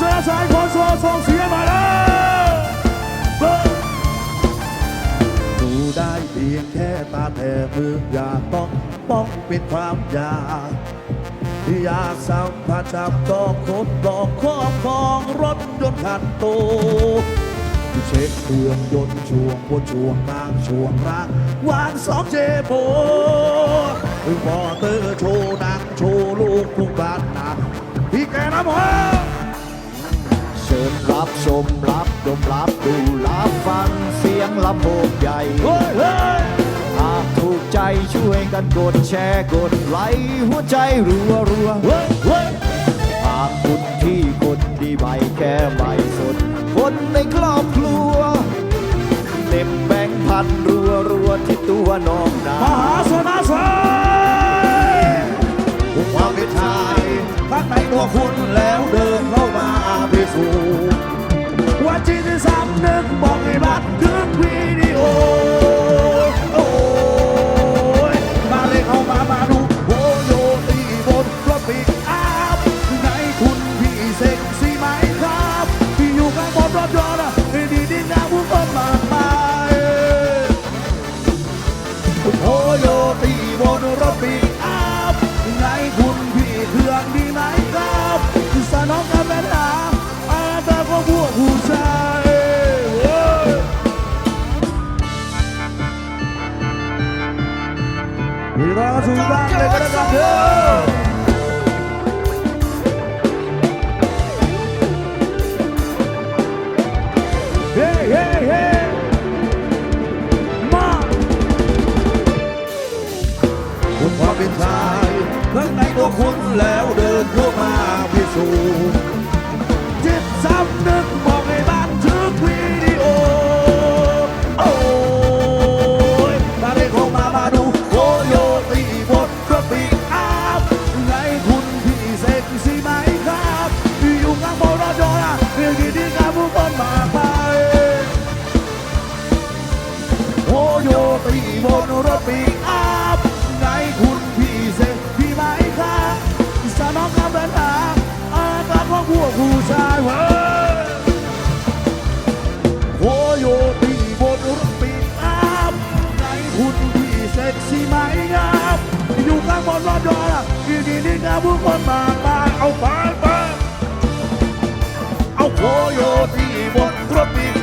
เสือสายคนโซส่งเสียงมาแล้วดูได้เพียงแค่ตาแต่มืออย่าต้องป้องเป็นความอยากอยากสัมผัสจับต้องคนลองครอบครองรถยนต์คันโตเช็คเครื่องยนต์ช่วงบนช่วงกลางช่วงล่างวางสองเจโบมอเตอร์โชว์นังโชว์ลูกทุกบ้านนาพี่แกน้ำหอมเชิญ รับชมรับดมรับดูรับฟังเสียงลำโพงใหญ่หากถูกใจช่วยกันกดแชร์กดไลค์หัวใจรัวรัวหากคุณที่คนดีใบแค่ใบสดคนในครอบครัวเน็บแบงพันรัวรัวที่ตัวน้องนา ทึกวิดีโอโอ้ยมาเลยเข้ามามาดูโอโยตีบนรถปิกอัพไหนคุณพี่เซ็กซี่ไหมครับที่อยู่ข้างบนรถยนต์อะดีดีนะผู้คนมากมายโอโยตีบนรถปิกอัพไงคุณพี่เครื่องดีไหม พี่น้องสุดบ้านเลยก็แล้วกันเด้อเฮ้เฮ้เฮ้มาคุณความเป็นชายข้างในตัวคุณแล้วเดินเข้ามาพิสูจน์ โยตีบนรถปีกอัพไงคุณพี่เซ็พี่ไหมครับสนองกับปัญหาอาการของพวกผู้ชายเว้ยโอโยตีบนรถปีกอัพไงคุณพี่เซ็กซี่ไหมครับอยู่ข้างบนรถยนต์อะดีดีนี่กับผู้คนมากมายเอาไปไปเอาโอโยตีบนรถปีก